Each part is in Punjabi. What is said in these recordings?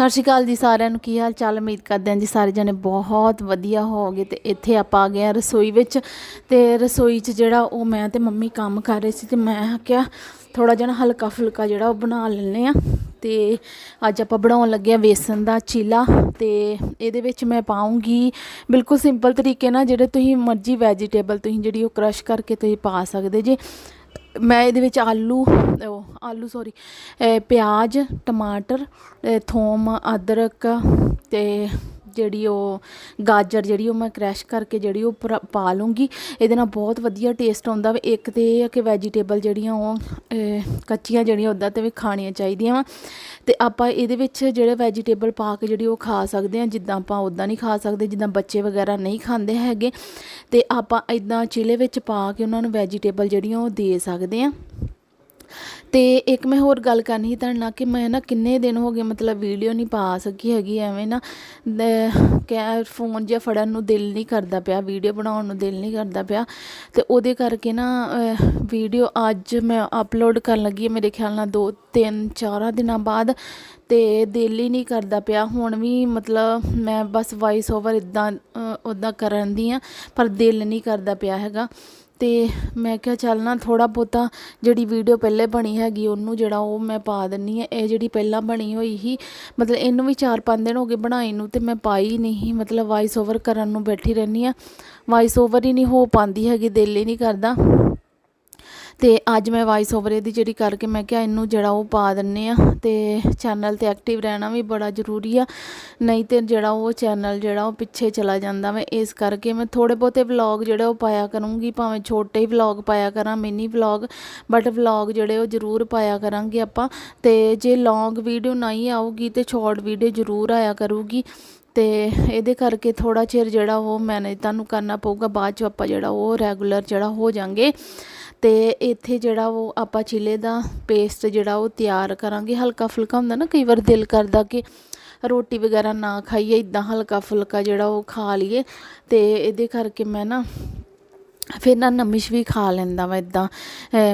ਸਤਿ ਸ਼੍ਰੀ ਅਕਾਲ ਜੀ ਸਾਰਿਆਂ ਨੂੰ। ਕੀ ਹਾਲ ਚਾਲ? ਉਮੀਦ ਕਰਦੇ ਹਾਂ ਜੀ ਸਾਰੇ ਜਣੇ ਬਹੁਤ ਵਧੀਆ ਹੋਵੋਗੇ ਤੇ ਇੱਥੇ ਆਪਾਂ ਆ ਗਏ ਆ ਰਸੋਈ ਵਿੱਚ ਤੇ ਰਸੋਈ 'ਚ ਜਿਹੜਾ ਉਹ ਮੈਂ ਤੇ ਮੰਮੀ ਕੰਮ ਕਰ ਰਹੇ ਸੀ ਤੇ ਮੈਂ ਕਿਹਾ ਥੋੜਾ ਜਿਹਾ ਹਲਕਾ ਫੁਲਕਾ ਜਿਹੜਾ ਉਹ ਬਣਾ ਲੈਣੇ ਆ ਤੇ ਅੱਜ ਆਪਾਂ ਬਣਾਉਣ ਲੱਗੇ ਆ ਵੇਸਣ ਦਾ ਚੀਲਾ ਤੇ ਇਹਦੇ ਵਿੱਚ ਮੈਂ ਪਾਉਂਗੀ ਬਿਲਕੁਲ ਸਿੰਪਲ ਤਰੀਕੇ ਨਾਲ ਜਿਹੜੇ ਤੁਸੀਂ ਮਰਜ਼ੀ ਵੈਜੀਟੇਬਲ ਤੁਸੀਂ ਜਿਹੜੀ ਉਹ ਕ੍ਰਸ਼ ਕਰਕੇ ਤੁਸੀਂ ਪਾ ਸਕਦੇ ਜੇ। ਮੈਂ ਇਹਦੇ ਵਿੱਚ ਆਲੂ ਉਹ ਆਲੂ ਸੋਰੀ ਪਿਆਜ਼ ਟਮਾਟਰ ਅ, ਥੋਮ ਅਦਰਕ ਅਤੇ ਜਿਹੜੀ ਉਹ ਗਾਜਰ ਜਿਹੜੀ ਉਹ ਮੈਂ ਕ੍ਰੈਸ਼ ਕਰਕੇ ਜਿਹੜੀ ਉਹ ਪਰ- ਪਾ ਲੂੰਗੀ। ਇਹਦੇ ਨਾਲ ਬਹੁਤ ਵਧੀਆ ਟੇਸਟ ਆਉਂਦਾ ਵਾ। ਇੱਕ ਤੇ ਇਹ ਆ ਕਿ ਵੈਜੀਟੇਬਲ ਜਿਹੜੀਆਂ ਉਹ ਕੱਚੀਆਂ ਜਿਹੜੀਆਂ ਉੱਦਾਂ ਤੇ ਵੀ ਖਾਣੀਆਂ ਚਾਹੀਦੀਆਂ ਵਾ। ਤੇ ਆਪਾਂ ਇਹਦੇ ਵਿੱਚ ਜਿਹੜੇ ਵੈਜੀਟੇਬਲ ਪਾ ਕੇ ਜਿਹੜੀ ਉਹ ਖਾ ਸਕਦੇ ਹਾਂ, ਜਿੱਦਾਂ ਆਪਾਂ ਉੱਦਾਂ ਨਹੀਂ ਖਾ ਸਕਦੇ, ਜਿੱਦਾਂ ਬੱਚੇ ਵਗੈਰਾ ਨਹੀਂ ਖਾਂਦੇ ਹੈਗੇ। ਤੇ ਆਪਾਂ ਇਦਾਂ ਚਿਲੇ ਵਿੱਚ ਪਾ ਕੇ ਉਹਨਾਂ ਨੂੰ ਵੈਜੀਟੇਬਲ ਜਿਹੜੀਆਂ ਉਹ ਦੇ ਸਕਦੇ ਹਾਂ। ਤੇ ਇੱਕ ਮੈਂ ਹੋਰ ਗੱਲ ਕਰਨੀ ਸੀ ਤੁਹਾਡੇ ਨਾਲ ਕਿ ਮੈਂ ਨਾ ਕਿੰਨੇ ਦਿਨ ਹੋ ਗਏ ਮਤਲਬ ਵੀਡੀਓ ਨਹੀਂ ਪਾ ਸਕੀ ਹੈਗੀ, ਐਵੇਂ ਨਾ ਕੈ ਫੋਨ ਜਿਹਾ ਫੜਨ ਨੂੰ ਦਿਲ ਨਹੀਂ ਕਰਦਾ ਪਿਆ ਵੀਡੀਓ ਬਣਾਉਣ ਨੂੰ ਦਿਲ ਨਹੀਂ ਕਰਦਾ ਪਿਆ ਤੇ ਉਹਦੇ ਕਰਕੇ ਨਾ ਵੀਡੀਓ ਅੱਜ ਮੈਂ ਅਪਲੋਡ ਕਰਨ ਲੱਗੀ ਹਾਂ, ਮੇਰੇ ਖਿਆਲ ਨਾਲ ਦੋ, ਤਿੰਨ, ਚਾਰਾਂ ਦਿਨਾਂ ਬਾਅਦ ਤੇ ਦਿਲ ਹੀ ਨਹੀਂ ਕਰਦਾ ਪਿਆ। ਹੁਣ ਵੀ ਮਤਲਬ ਮੈਂ ਬਸ ਵਾਇਸ ਓਵਰ ਇਦਾਂ ਉਦਾਂ ਕਰਨ ਦੀ ਆ ਪਰ ਦਿਲ ਨਹੀਂ ਕਰਦਾ ਪਿਆ ਹੈਗਾ। ਤੇ ਮੈਂ ਕਿਹਾ ਚੱਲ ਨਾ ਥੋੜਾ ਬਹੁਤਾ ਜਿਹੜੀ ਵੀਡੀਓ ਪਹਿਲੇ ਬਣੀ ਹੈਗੀ ਉਹਨੂੰ ਜਿਹੜਾ ਉਹ ਮੈਂ ਪਾ ਦਿੰਨੀ ਆ ਇਹ ਜਿਹੜੀ ਪਹਿਲਾਂ ਬਣੀ ਹੋਈ ਸੀ, ਮਤਲਬ ਇਹਨੂੰ ਵੀ 4-5 ਦਿਨ ਹੋ ਗਏ ਬਣਾਈ ਨੂੰ ਤੇ ਮੈਂ ਪਾਈ ਨਹੀਂ ਮਤਲਬ ਵਾਇਸ ਓਵਰ ਕਰਨ ਨੂੰ ਬੈਠੀ ਰਹਿੰਦੀ ਆ ਵਾਇਸ ਓਵਰ ਹੀ ਨਹੀਂ ਹੋ ਪਾਉਂਦੀ ਹੈਗੀ, ਦਿਲ ਹੀ ਨਹੀਂ ਕਰਦਾ। ਤੇ ਅੱਜ ਮੈਂ ਵਾਇਸ ਓਵਰ ਇਹਦੀ ਜਿਹੜੀ ਕਰਕੇ ਮੈਂ ਕਿਹਾ ਇਹਨੂੰ ਜਿਹੜਾ ਉਹ ਪਾ ਦਿੰਨੇ ਆ ਤੇ ਚੈਨਲ ਤੇ ਐਕਟਿਵ ਰਹਿਣਾ ਵੀ ਬੜਾ ਜ਼ਰੂਰੀ ਆ, ਨਹੀਂ ਤੇ ਜਿਹੜਾ ਉਹ ਚੈਨਲ ਜਿਹੜਾ ਉਹ ਪਿੱਛੇ ਚਲਾ ਜਾਂਦਾ ਵਾ, ਇਸ ਕਰਕੇ ਮੈਂ ਥੋੜੇ ਬਹੁਤੇ ਵਲੌਗ ਜਿਹੜੇ ਉਹ ਪਾਇਆ ਕਰੂੰਗੀ, ਭਾਵੇਂ ਛੋਟੇ ਹੀ ਵਲੌਗ ਪਾਇਆ ਕਰਾਂ ਮਿਨੀ ਵਲੌਗ ਬਟ ਵਲੌਗ ਜਿਹੜੇ ਉਹ ਜ਼ਰੂਰ ਪਾਇਆ ਕਰਾਂਗੇ ਆਪਾਂ, ਤੇ ਜੇ ਲੌਂਗ ਵੀਡੀਓ ਨਹੀਂ ਆਊਗੀ ਤੇ ਸ਼ਾਰਟ ਵੀਡੀਓ ਜ਼ਰੂਰ ਆਇਆ ਕਰੂਗੀ, ਤੇ ਇਹਦੇ ਕਰਕੇ ਥੋੜਾ ਚਿਰ ਜਿਹੜਾ ਉਹ ਮੈਨੇਜ ਤੁਹਾਨੂੰ ਕਰਨਾ ਪਊਗਾ, ਬਾਅਦ ਚ ਆਪਾਂ ਜਿਹੜਾ ਉਹ ਰੈਗੂਲਰ ਜਿਹੜਾ ਹੋ ਜਾਾਂਗੇ। ਅਤੇ ਇੱਥੇ ਜਿਹੜਾ ਉਹ ਆਪਾਂ ਚਿਲੇ ਦਾ ਪੇਸਟ ਜਿਹੜਾ ਉਹ ਤਿਆਰ ਕਰਾਂਗੇ। ਹਲਕਾ ਫੁਲਕਾ ਹੁੰਦਾ ਨਾ, ਕਈ ਵਾਰ ਦਿਲ ਕਰਦਾ ਕਿ ਰੋਟੀ ਵਗੈਰਾ ਨਾ ਖਾਈਏ ਇਦਾਂ ਹਲਕਾ ਫੁਲਕਾ ਜਿਹੜਾ ਉਹ ਖਾ ਲਈਏ। ਅਤੇ ਇਹਦੇ ਕਰਕੇ ਮੈਂ ਨਾ ਫਿਰ ਨਾ ਨਮਿਸ਼ ਵੀ ਖਾ ਲੈਂਦਾ ਵਾ ਇਦਾਂ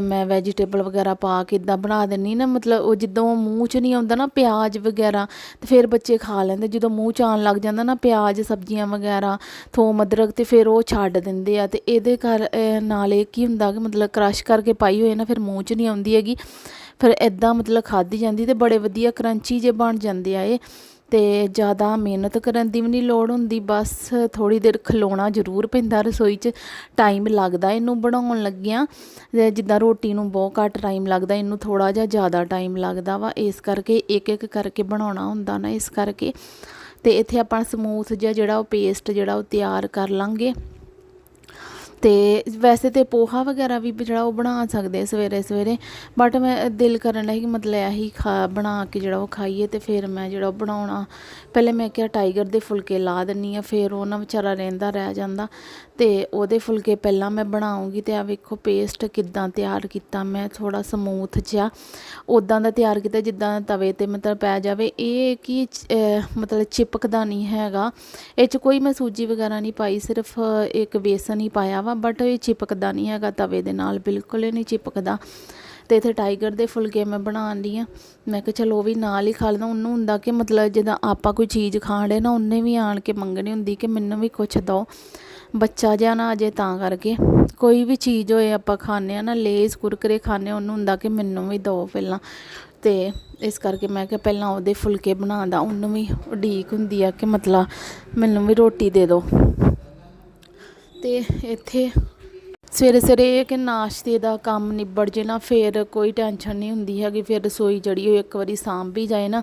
ਮੈਂ ਵੈਜੀਟੇਬਲ ਵਗੈਰਾ ਪਾ ਕੇ ਇਦਾਂ ਬਣਾ ਦਿੰਨੀ ਨਾ, ਮਤਲਬ ਉਹ ਜਦੋਂ ਮੂੰਹ 'ਚ ਨਹੀਂ ਆਉਂਦਾ ਨਾ ਪਿਆਜ਼ ਵਗੈਰਾ, ਤੇ ਫਿਰ ਬੱਚੇ ਖਾ ਲੈਂਦੇ, ਜਦੋਂ ਮੂੰਹ 'ਚ ਆਉਣ ਲੱਗ ਜਾਂਦਾ ਨਾ ਪਿਆਜ਼, ਸਬਜ਼ੀਆਂ ਵਗੈਰਾ, ਥੋਮ, ਅਦਰਕ ਤੇ ਫਿਰ ਉਹ ਛੱਡ ਦਿੰਦੇ ਆ, ਤੇ ਇਹਦੇ ਕਰ ਨਾਲ ਇਹ ਕੀ ਹੁੰਦਾ ਕਿ ਮਤਲਬ ਕ੍ਰਸ਼ ਕਰਕੇ ਪਾਈ ਹੋਏ ਨਾ, ਫਿਰ ਮੂੰਹ 'ਚ ਨਹੀਂ ਆਉਂਦੀ ਹੈਗੀ, ਫਿਰ ਇਦਾਂ ਮਤਲਬ ਖਾਧੀ ਜਾਂਦੀ ਤੇ ਬੜੇ ਵਧੀਆ ਕਰੰਚੀ ਜੇ ਬਣ ਜਾਂਦੇ ਆ ਇਹ। ਤੇ ਜ਼ਿਆਦਾ ਮਿਹਨਤ ਕਰਨ ਦੀ ਵੀ ਨਹੀਂ ਲੋੜ ਹੁੰਦੀ, ਬਸ ਥੋੜ੍ਹੀ ਦੇਰ ਖਲੋਣਾ ਜ਼ਰੂਰ ਪੈਂਦਾ। ਰਸੋਈ 'ਚ ਟਾਈਮ ਲੱਗਦਾ ਇਹਨੂੰ ਬਣਾਉਣ ਲੱਗਿਆਂ ਜਿੱਦਾਂ ਰੋਟੀ ਨੂੰ ਬਹੁਤ ਘੱਟ ਟਾਈਮ ਲੱਗਦਾ, ਇਹਨੂੰ ਥੋੜ੍ਹਾ ਜਿਹਾ ਜ਼ਿਆਦਾ ਟਾਈਮ ਲੱਗਦਾ ਵਾ। ਇਸ ਕਰਕੇ ਇੱਕ ਇੱਕ ਕਰਕੇ ਬਣਾਉਣਾ ਹੁੰਦਾ ਨਾ ਇਸ ਕਰਕੇ। ਅਤੇ ਇੱਥੇ ਆਪਾਂ ਸਮੂਥ ਜਿਹਾ ਜਿਹੜਾ ਉਹ ਪੇਸਟ ਜਿਹੜਾ ਉਹ ਤਿਆਰ ਕਰ ਲਾਂਗੇ। ਤੇ ਵੈਸੇ ਤੇ ਪੋਹਾ ਵਗੈਰਾ ਵੀ ਜਿਹੜਾ ਉਹ ਬਣਾ ਸਕਦੇ ਸਵੇਰੇ ਸਵੇਰੇ ਬਟ ਮੈਂ ਦਿਲ ਕਰਨ ਲਈ ਕਿ ਮਤਲਬ ਇਹੀ ਖਾ, ਬਣਾ ਕੇ ਜਿਹੜਾ ਉਹ ਖਾਈਏ ਤੇ ਫਿਰ ਮੈਂ ਜਿਹੜਾ ਉਹ ਬਣਾਉਣਾ। ਪਹਿਲੇ ਮੈਂ ਕਿਹਾ ਟਾਈਗਰ ਦੇ ਫੁਲਕੇ ਲਾ ਦਿੰਨੀ ਆ, ਫਿਰ ਉਹ ਨਾ ਵਿਚਾਰਾ ਰਹਿੰਦਾ ਰਹਿ ਜਾਂਦਾ। ਤੇ ਉਹਦੇ ਫੁਲਕੇ ਪਹਿਲਾਂ ਮੈਂ ਬਣਾਉਂਗੀ ਤੇ ਆ ਵੇਖੋ ਪੇਸਟ ਕਿੱਦਾਂ ਤਿਆਰ ਕੀਤਾ, ਮੈਂ ਥੋੜਾ ਸਮੂਥ ਜਿਹਾ ਉਦਾਂ ਦਾ ਤਿਆਰ ਕੀਤਾ ਜਿੱਦਾਂ ਤਵੇ ਤੇ ਮਤਲਬ ਪੈ ਜਾਵੇ। ਇਹ ਕੀ ਮਤਲਬ ਚਿਪਕਦਾ ਨਹੀਂ ਹੈਗਾ। ਇਹ ਚ ਕੋਈ ਮੈਂ ਸੂਜੀ ਵਗੈਰਾ ਨਹੀਂ ਪਾਈ, ਸਿਰਫ ਇੱਕ ਬੇਸਨ ਹੀ ਪਾਇਆ ਵਾ ਬਟ ਇਹ ਚਿਪਕਦਾ ਨਹੀਂ ਹੈਗਾ ਤਵੇ ਦੇ ਨਾਲ, ਬਿਲਕੁਲ ਹੀ ਨਹੀਂ ਚਿਪਕਦਾ। ਤੇ ਇਥੇ ਟਾਈਗਰ ਦੇ ਫੁਲਕੇ ਮੈਂ ਬਣਾਉਣ ਲਈ ਆ। ਮੈਂ ਕਿਹਾ ਚਲੋ ਉਹ ਵੀ ਨਾਲ ਹੀ ਖਾ ਲੈਂਦਾ। ਉਹਨੂੰ ਹੁੰਦਾ ਕਿ ਮਤਲਬ ਜਦੋਂ ਆਪਾਂ ਕੋਈ ਚੀਜ਼ ਖਾਣ ਡੇ ਨਾ, ਉਹਨੇ ਵੀ ਆਣ ਕੇ ਮੰਗਣੀ ਹੁੰਦੀ ਕਿ ਮੈਨੂੰ ਵੀ ਕੁਝ ਦਿਓ। ਬੱਚਾ ਜਿਹਾ ਨਾ ਅਜੇ ਤਾਂ ਕਰਕੇ। ਕੋਈ ਵੀ ਚੀਜ਼ ਹੋਏ ਆਪਾਂ ਖਾਂਦੇ ਆ ਨਾ, ਲੇਜ਼ ਕੁਰਕਰੇ ਖਾਂਦੇ ਉਹਨੂੰ ਹੁੰਦਾ ਕਿ ਮੈਨੂੰ ਵੀ ਦਿਓ ਪਹਿਲਾਂ। ਤੇ ਇਸ ਕਰਕੇ ਮੈਂ ਕਿਹਾ ਪਹਿਲਾਂ ਉਹਦੇ ਫੁਲਕੇ ਬਣਾਉਂਦਾ, ਉਹਨੂੰ ਵੀ ਉਡੀਕ ਹੁੰਦੀ ਆ ਕਿ ਮਤਲਬ ਮੈਨੂੰ ਵੀ ਰੋਟੀ ਦੇ ਦਿਓ। ਤੇ ਇੱਥੇ ਸਵੇਰੇ ਸਵੇਰੇ ਇਹ ਕਿ ਨਾਸ਼ਤੇ ਦਾ ਕੰਮ ਨਿਬੜ ਜੇ ਨਾ, ਫਿਰ ਕੋਈ ਟੈਨਸ਼ਨ ਨਹੀਂ ਹੁੰਦੀ ਹੈਗੀ, ਫਿਰ ਰਸੋਈ ਜੜੀ ਉਹ ਇੱਕ ਵਾਰੀ ਸਾਂਭ ਵੀ ਜਾਏ ਨਾ।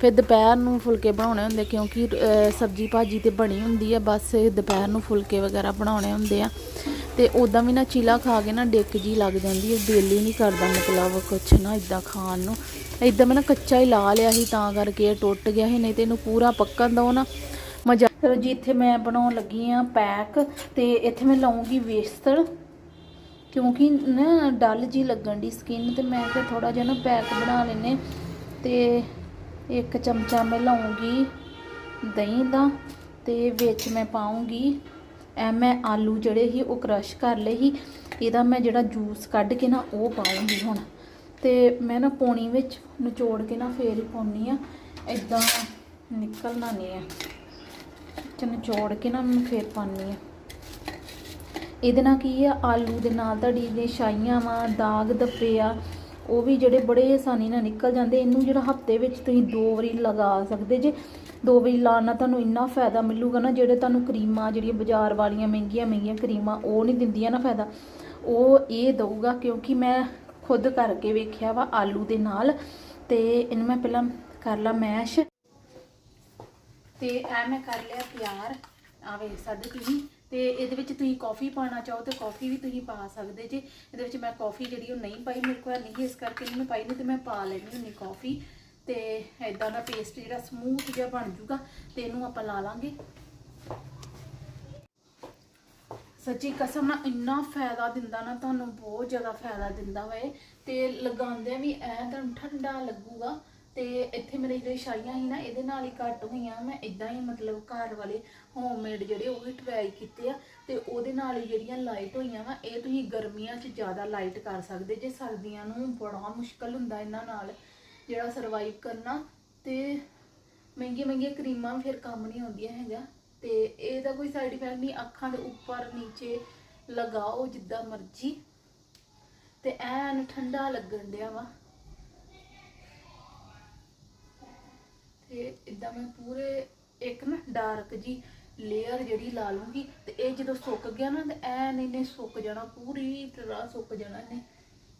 ਫਿਰ ਦੁਪਹਿਰ ਨੂੰ ਫੁਲਕੇ ਬਣਾਉਣੇ ਹੁੰਦੇ, ਕਿਉਂਕਿ ਸਬਜੀ ਭਾਜੀ ਤੇ ਬਣੀ ਹੁੰਦੀ ਆ, ਬਸ ਦੁਪਹਿਰ ਨੂੰ ਫੁਲਕੇ ਵਗੈਰਾ ਬਣਾਉਣੇ ਹੁੰਦੇ ਆ। ਤੇ ਉਦਾਂ ਵੀ ਨਾ ਚੀਲਾ ਖਾ ਕੇ ਨਾ ਡਿੱਕ ਜੀ ਲੱਗ ਜਾਂਦੀ ਹੈ ਦਿਲ ਹੀ ਨਹੀਂ ਕਰਦਾ ਮਤਲਬ ਕੁਛ ਨਾ ਇਦਾਂ ਖਾਣ ਨੂੰ। ਇਦਾਂ ਮੈਂ ਨਾ ਕੱਚਾ ਹੀ ਲਾ ਲਿਆ ਸੀ, ਤਾਂ ਕਰਕੇ ਇਹ ਟੁੱਟ ਗਿਆ ਸੀ, ਨਹੀਂ ਤੇ ਇਹਨੂੰ ਪੂਰਾ ਪੱਕਣ ਦੋ ਨਾ। ਮਜ਼ਾ ਚਲੋ ਜੀ, ਇੱਥੇ ਮੈਂ ਬਣਾਉਣ ਲੱਗੀ ਆ ਪੈਕ, ਤੇ ਇੱਥੇ ਮੈਂ ਲਾਉਂਗੀ ਵੇਸਣ। ਕਿਉਂਕਿ ਨਾ ਡਲ ਜੀ ਲੱਗਣ ਦੀ ਸਕਿਨ ਤੇ ਮੈਂ ਕਿਹਾ ਥੋੜਾ ਜਿਹਾ ਨਾ ਪੈਕ ਬਣਾ ਲੈਨੇ ਤੇ ਇੱਕ ਚਮਚਾ ਮੈਂ ਲਾਉਂਗੀ ਦਹੀਂ ਦਾ ਤੇ ਵਿੱਚ ਮੈਂ ਪਾਉਂਗੀ ਐ ਮੈਂ ਆਲੂ ਜਿਹੜੇ ਸੀ ਉਹ ਕ੍ਰਸ਼ ਕਰ ਲਏ ਸੀ, ਇਹਦਾ ਮੈਂ ਜਿਹੜਾ ਜੂਸ ਕੱਢ ਕੇ ਨਾ ਉਹ ਪਾਉਂਗੀ ਹੁਣ। ਤੇ ਮੈਂ ਨਾ ਪੌਣੀ ਵਿੱਚ ਨਿਚੋੜ ਕੇ ਨਾ ਫੇਰ ਹੀ ਪਾਉਣੀ ਆ ਇਦਾਂ ਨਿਕਲਣਾ ਨਹੀਂ ਹੈ। ਚ ਨਿਚੋੜ ਕੇ ਨਾ ਮੈਂ ਫੇਰ ਪਾਣੀ ਆ ਇਹਦੇ ਨਾਲ ਕੀ ਆ? ਆਲੂ ਦੇ ਨਾਲ ਤੁਹਾਡੀ ਜੇ ਛਾਈਆਂ ਵਾ, ਦਾਗ, ਦੱਪੇ ਆ। ਉਹ ਵੀ ਜਿਹੜੇ ਬੜੇ ਆਸਾਨੀ ਨਾਲ ਨਿਕਲ ਜਾਂਦੇ। ਇਹਨੂੰ ਜਿਹੜਾ ਹਫ਼ਤੇ ਵਿੱਚ ਤੁਸੀਂ ਦੋ ਵਾਰੀ ਲਗਾ ਸਕਦੇ ਜੇ। ਦੋ ਵਾਰੀ ਲਾਉਣ ਨਾਲ ਤੁਹਾਨੂੰ ਇੰਨਾ ਫਾਇਦਾ ਮਿਲੂਗਾ ਨਾ, ਜਿਹੜੇ ਤੁਹਾਨੂੰ ਕਰੀਮਾਂ, ਜਿਹੜੀਆਂ ਬਾਜ਼ਾਰ ਵਾਲੀਆਂ ਮਹਿੰਗੀਆਂ ਮਹਿੰਗੀਆਂ ਕਰੀਮਾਂ, ਉਹ ਨਹੀਂ ਦਿੰਦੀਆਂ ਨਾ ਫਾਇਦਾ। ਉਹ ਇਹ ਦਊਗਾ ਕਿਉਂਕਿ ਮੈਂ ਖੁਦ ਕਰਕੇ ਵੇਖਿਆ ਵਾ ਆਲੂ ਦੇ ਨਾਲ। ਤੇ ਇਹਨੂੰ ਮੈਂ ਪਹਿਲਾਂ ਕਰ ਲਾ ਮੈਸ਼। ਤੇ ਐ ਮੈਂ ਕਰ ਲਿਆ ਤਿਆਰ ਆ ਵੇਖ ਸਕਦੇ ਤੁਸੀਂ। ਤੇ ਇਹਦੇ ਵਿੱਚ ਤੁਸੀਂ ਕਾਫੀ ਪਾਣਾ ਚਾਹੋ ਤੇ ਕਾਫੀ ਵੀ ਤੁਸੀਂ ਪਾ ਸਕਦੇ ਜੇ। ਇਹਦੇ ਵਿੱਚ ਮੈਂ ਕਾਫੀ ਜਿਹੜੀ ਉਹ ਨਹੀਂ ਪਾਈ, ਮੇਰੇ ਕੋਲ ਨਹੀਂ, ਇਸ ਕਰਕੇ ਨਹੀਂ ਮੈਂ ਪਾਈ, ਨਹੀਂ ਤੇ ਮੈਂ ਪਾ ਲੈਣੀ ਹੁੰਦੀ ਕਾਫੀ ਤੇ ਐਦਾਂ ਦਾ ਪੇਸਟ ਜਿਹੜਾ ਸਮੂਥ ਜਿਹਾ ਬਣ ਜੂਗਾ ਤੇ ਇਹਨੂੰ ਆਪਾਂ ਲਾ ਲਾਂਗੇ। ਸੱਚੀ ਕਸਮ ਨਾਲ ਇੰਨਾ ਫਾਇਦਾ ਦਿੰਦਾ ਨਾ, ਤੁਹਾਨੂੰ ਬਹੁਤ ਜ਼ਿਆਦਾ ਫਾਇਦਾ ਦਿੰਦਾ ਵਾ ਇਹ ਤੇ ਲਗਾਉਂਦੇ ਵੀ ਐ ਤੁਹਾਨੂੰ ਠੰਡਾ ਲੱਗੂਗਾ। ਤੇ ਇੱਥੇ ਮੇਰੇ ਜਿਹੜੇ ਛਾਈਆਂ ਸੀ ਨਾ, ਇਹਦੇ ਨਾਲ ਹੀ ਘੱਟ ਹੋਈਆਂ। ਮੈਂ ਇਦਾਂ ਹੀ ਮਤਲਬ ਘਰ ਵਾਲੇ ਹੋਮਮੇਡ ਜਿਹੜੇ, ਉਹ ਵੀ ਟਰਾਈ ਕੀਤੇ ਆ ਤੇ ਉਹਦੇ ਨਾਲ ਹੀ ਜਿਹੜੀਆਂ ਲਾਈਟ ਹੋਈਆਂ ਵਾ, ਇਹ ਤੁਸੀਂ ਗਰਮੀਆਂ 'ਚ ਜ਼ਿਆਦਾ ਲਾਈਟ ਕਰ ਸਕਦੇ ਜੇ, ਸਰਦੀਆਂ ਨੂੰ ਬੜਾ ਮੁਸ਼ਕਲ ਹੁੰਦਾ ਇਹਨਾਂ ਨਾਲ ਜਿਹੜਾ ਸਰਵਾਈਵ ਕਰਨਾ। ਤੇ ਮਹਿੰਗੀਆਂ ਮਹਿੰਗੀਆਂ ਕਰੀਮਾਂ ਫਿਰ ਕੰਮ ਨਹੀਂ ਆਉਂਦੀਆਂ ਹੈਗਾ ਤੇ ਇਹਦਾ ਕੋਈ ਸਾਈਡ ਇਫੈਕਟ ਨਹੀਂ, ਅੱਖਾਂ ਦੇ ਉੱਪਰ, ਨੀਚੇ ਲਗਾਓ ਜਿੱਦਾਂ ਮਰਜ਼ੀ। ਤੇ ਐਨ ਠੰਡਾ ਲੱਗਣ ਡਿਆ ਵਾ। ਤੇ ਇਦਾਂ ਮੈਂ ਪੂਰੇ ਇੱਕ ਨਾ ਡਾਰਕ ਜੀ ਲੇਅਰ ਜਿਹੜੀ ਲਾ ਲੂੰਗੀ ਤੇ ਇਹ ਜਦੋਂ ਸੁੱਕ ਗਿਆ ਨਾ ਤੇ ਐਨ ਇਹਨੇ ਸੁੱਕ ਜਾਣਾ, ਪੂਰੀ ਤਰ੍ਹਾਂ ਸੁੱਕ ਜਾਣਾ ਇਹਨੇ।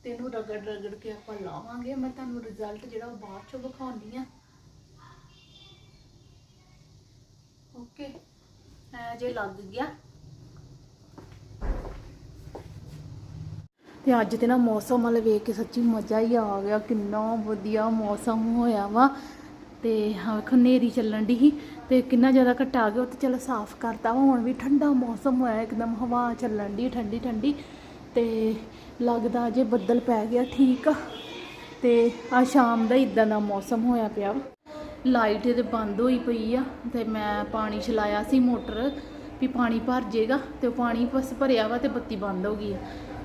ਤੇ ਇਹਨੂੰ ਰਗੜ ਰਗੜ ਕੇ ਆਪਾਂ ਲਾਵਾਂਗੇ। ਮੈਂ ਤੁਹਾਨੂੰ ਰਿਜ਼ਲਟ ਜਿਹੜਾ ਉਹ ਬਾਅਦ ਚੋਂ ਵਿਖਾਉਂਦੀ ਆ ਓਕੇ ਐ ਜੇ ਲੱਗ ਗਿਆ। ਤੇ ਅੱਜ ਤੇ ਨਾ ਮੌਸਮ ਵਾਲੇ ਵੇਖ ਕੇ ਸੱਚੀ ਮਜ਼ਾ ਹੀ ਆ ਗਿਆ। ਕਿੰਨਾ ਵਧੀਆ ਮੌਸਮ ਹੋਇਆ ਵਾ। ਤੇ ਹਾਂ, ਵੇਖੋ, ਹਨੇਰੀ ਚੱਲਣ ਦੀ ਸੀ ਤੇ ਕਿੰਨਾ ਜ਼ਿਆਦਾ ਘਟਾ ਗਿਆ। ਉਹ ਤੇ ਚਲੋ ਸਾਫ਼ ਕਰਤਾ ਵਾ, ਹੁਣ ਵੀ ਠੰਡਾ ਮੌਸਮ ਹੋਇਆ, ਇੱਕਦਮ ਹਵਾ ਚੱਲਣ ਦੀ ਠੰਡੀ ਠੰਡੀ। ਤੇ ਲੱਗਦਾ ਜੇ ਬੱਦਲ ਪੈ ਗਿਆ, ਠੀਕ ਆ। ਤੇ ਆ ਸ਼ਾਮ ਦਾ ਇਦਾਂ ਦਾ ਮੌਸਮ ਹੋਇਆ ਪਿਆ ਵਾ। ਲਾਈਟ ਇਹਦੇ ਬੰਦ ਹੋਈ ਪਈ ਆ ਤੇ ਮੈਂ ਪਾਣੀ ਛਲਾਇਆ ਸੀ ਮੋਟਰ ਵੀ ਪਾਣੀ ਭਰ ਜੇਗਾ ਤੇ ਉਹ ਪਾਣੀ ਬਸ ਭਰਿਆ ਵਾ ਤੇ ਬੱਤੀ ਬੰਦ ਹੋ ਗਈ ਆ।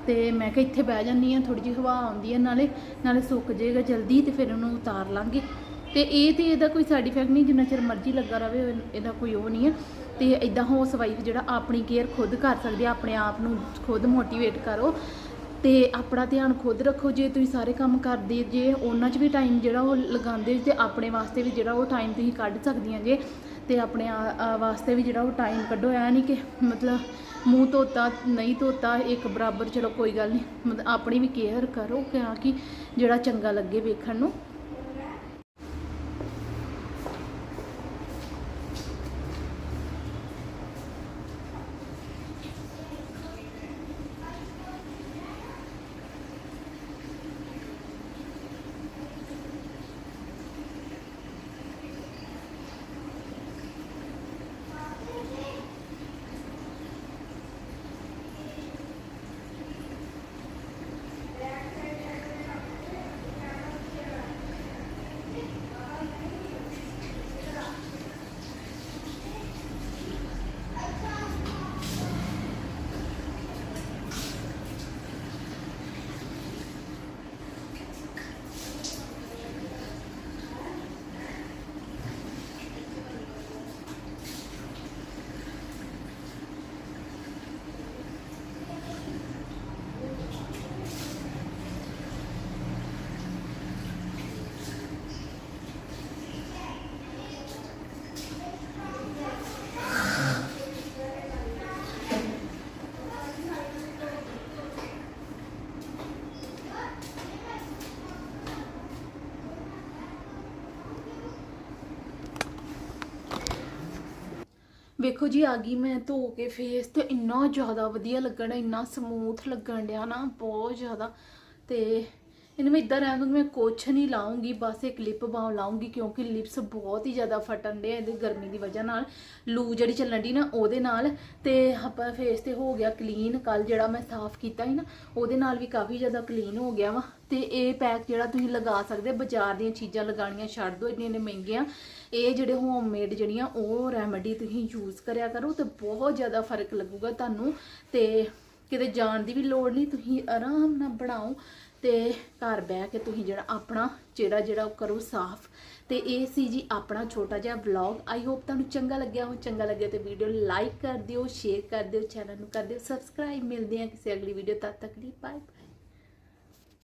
ਤੇ ਮੈਂ ਕਿਹਾ ਇੱਥੇ ਬਹਿ ਜਾਂਦੀ ਆ ਥੋੜੀ ਜਿਹੀ ਹਵਾ ਆਉਂਦੀ ਆ ਨਾਲੇ ਨਾਲੇ ਸੁੱਕ ਜੇਗਾ ਜਲਦੀ ਤੇ ਫਿਰ ਉਹਨੂੰ ਉਤਾਰ ਲਾਂਗੇ। ਤੇ ਇਹ ਤੇ ਇਹਦਾ ਕੋਈ ਸਾਈਡ ਇਫੈਕਟ ਨਹੀਂ, ਜਿੰਨਾ ਚਿਰ ਮਰਜ਼ੀ ਲੱਗਾ ਰਵੇ ਇਹਦਾ ਕੋਈ ਉਹ ਨਹੀਂ ਹੈ। ਤੇ ਇਦਾਂ ਹਾਊਸ ਵਾਈਫ ਜਿਹੜਾ ਆਪਣੀ ਕੇਅਰ ਖੁਦ ਕਰ ਸਕਦੇ ਆ ਆਪਣੇ ਆਪ ਨੂੰ ਖੁਦ ਮੋਟੀਵੇਟ ਕਰੋ। ਤੇ ਆਪਣਾ ਧਿਆਨ ਖੁਦ ਰੱਖੋ, ਜੇ ਤੁਸੀਂ ਸਾਰੇ ਕੰਮ ਕਰਦੇ ਜੇ, ਉਹਨਾਂ 'ਚ ਵੀ ਟਾਈਮ ਜਿਹੜਾ ਉਹ ਲਗਾਉਂਦੇ ਤੇ ਆਪਣੇ ਵਾਸਤੇ ਵੀ ਜਿਹੜਾ ਉਹ ਟਾਈਮ ਤੁਸੀਂ ਕੱਢ ਸਕਦੀਆਂ ਜੇ। ਤੇ ਆਪਣੇ ਵਾਸਤੇ ਵੀ ਜਿਹੜਾ ਉਹ ਟਾਈਮ ਕੱਢੋ, ਐ ਨਹੀਂ ਕਿ ਮਤਲਬ ਮੂੰਹ ਧੋਤਾ, ਨਹੀਂ ਧੋਤਾ, ਇੱਕ ਬਰਾਬਰ, ਚਲੋ ਕੋਈ ਗੱਲ ਨਹੀਂ, ਮਤਲਬ ਆਪਣੀ ਵੀ ਕੇਅਰ ਕਰੋ ਕਿ ਜਿਹੜਾ ਚੰਗਾ ਲੱਗੇ ਵੇਖਣ ਨੂੰ। ਵੇਖੋ ਜੀ, ਆ ਗਈ ਮੈਂ ਧੋ ਕੇ ਫੇਸ ਤੇ ਇੰਨਾ ਜ਼ਿਆਦਾ ਵਧੀਆ ਲੱਗਣ ਇੰਨਾ ਸਮੂਥ ਲੱਗਣ ਡਿਆ ਨਾ, ਬਹੁਤ ਜ਼ਿਆਦਾ ਤੇ ਇਹਨੂੰ ਮੈਂ ਇਦਾਂ ਰਹਿਣ ਦੂੰਗੀ ਮੈਂ ਕੁਛ ਨਹੀਂ ਲਾਉਂਗੀ, ਬਸ ਇੱਕ ਲਿਪ ਬਾਮ ਲਾਉਂਗੀ, ਕਿਉਂਕਿ ਲਿਪਸ ਬਹੁਤ ਹੀ ਜ਼ਿਆਦਾ ਫਟਣ ਦੇ ਇਹਦੇ ਗਰਮੀ ਦੀ ਵਜ੍ਹਾ ਨਾਲ। ਲੂ ਜਿਹੜੀ ਚੱਲਣ ਦੀ ਨਾ ਉਹਦੇ ਨਾਲ, ਤੇ ਆਪਾਂ ਫੇਸ ਤੇ ਹੋ ਗਿਆ ਕਲੀਨ ਕੱਲ ਜਿਹੜਾ ਮੈਂ ਸਾਫ਼ ਕੀਤਾ ਸੀ ਨਾ, ਉਹਦੇ ਨਾਲ ਵੀ ਕਾਫੀ ਜ਼ਿਆਦਾ ਕਲੀਨ ਹੋ ਗਿਆ ਵਾ। ਤੇ ਇਹ ਪੈਕ ਜਿਹੜਾ ਤੁਸੀਂ ਲਗਾ ਸਕਦੇ ਬਾਜ਼ਾਰ ਦੀਆਂ ਚੀਜ਼ਾਂ ਲਗਾਉਣੀਆਂ ਛੱਡ ਦਿਓ ਇੰਨੇ ਇੰਨੇ ਮਹਿੰਗੇ ਆ ਇਹ ਜਿਹੜੇ ਹੋਮਮੇਡ ਜਿਹੜੀਆਂ, ਉਹ ਰੈਮੇਡੀ ਤੁਸੀਂ ਯੂਜ਼ ਕਰਿਆ ਕਰੋ, ਤੇ ਬਹੁਤ ਜ਼ਿਆਦਾ ਫ਼ਰਕ ਲੱਗੂਗਾ ਤੁਹਾਨੂੰ। ਤੇ ਕਿਤੇ ਜਾਣ ਦੀ ਵੀ ਲੋੜ ਨਹੀਂ, ਤੁਸੀਂ ਆਰਾਮ ਨਾਲ ਬਣਾਓ। ਤੇ ਘਰ ਬਹਿ ਕੇ ਤੁਸੀਂ ਜਿਹੜਾ ਆਪਣਾ ਚਿਹਰਾ ਜਿਹੜਾ ਉਹ ਕਰੋ ਸਾਫ਼। ਤੇ ਇਹ ਸੀ ਜੀ ਆਪਣਾ ਛੋਟਾ ਜਿਹਾ ਵਲੌਗ ਆਈ ਹੋਪ ਤੁਹਾਨੂੰ ਚੰਗਾ ਲੱਗਿਆ ਹੋ ਚੰਗਾ ਲੱਗਿਆ ਤੇ ਵੀਡੀਓ ਲਾਈਕ ਕਰ ਦਿਓ ਸ਼ੇਅਰ ਕਰ ਦਿਓ ਚੈਨਲ ਨੂੰ ਕਰ ਦਿਓ। ਸਬਸਕ੍ਰਾਈਬ ਮਿਲਦੇ ਆ ਕਿਸੇ ਅਗਲੀ ਵੀਡੀਓ ਤਦ ਤੱਕ ਲਈ। ਬਾਏ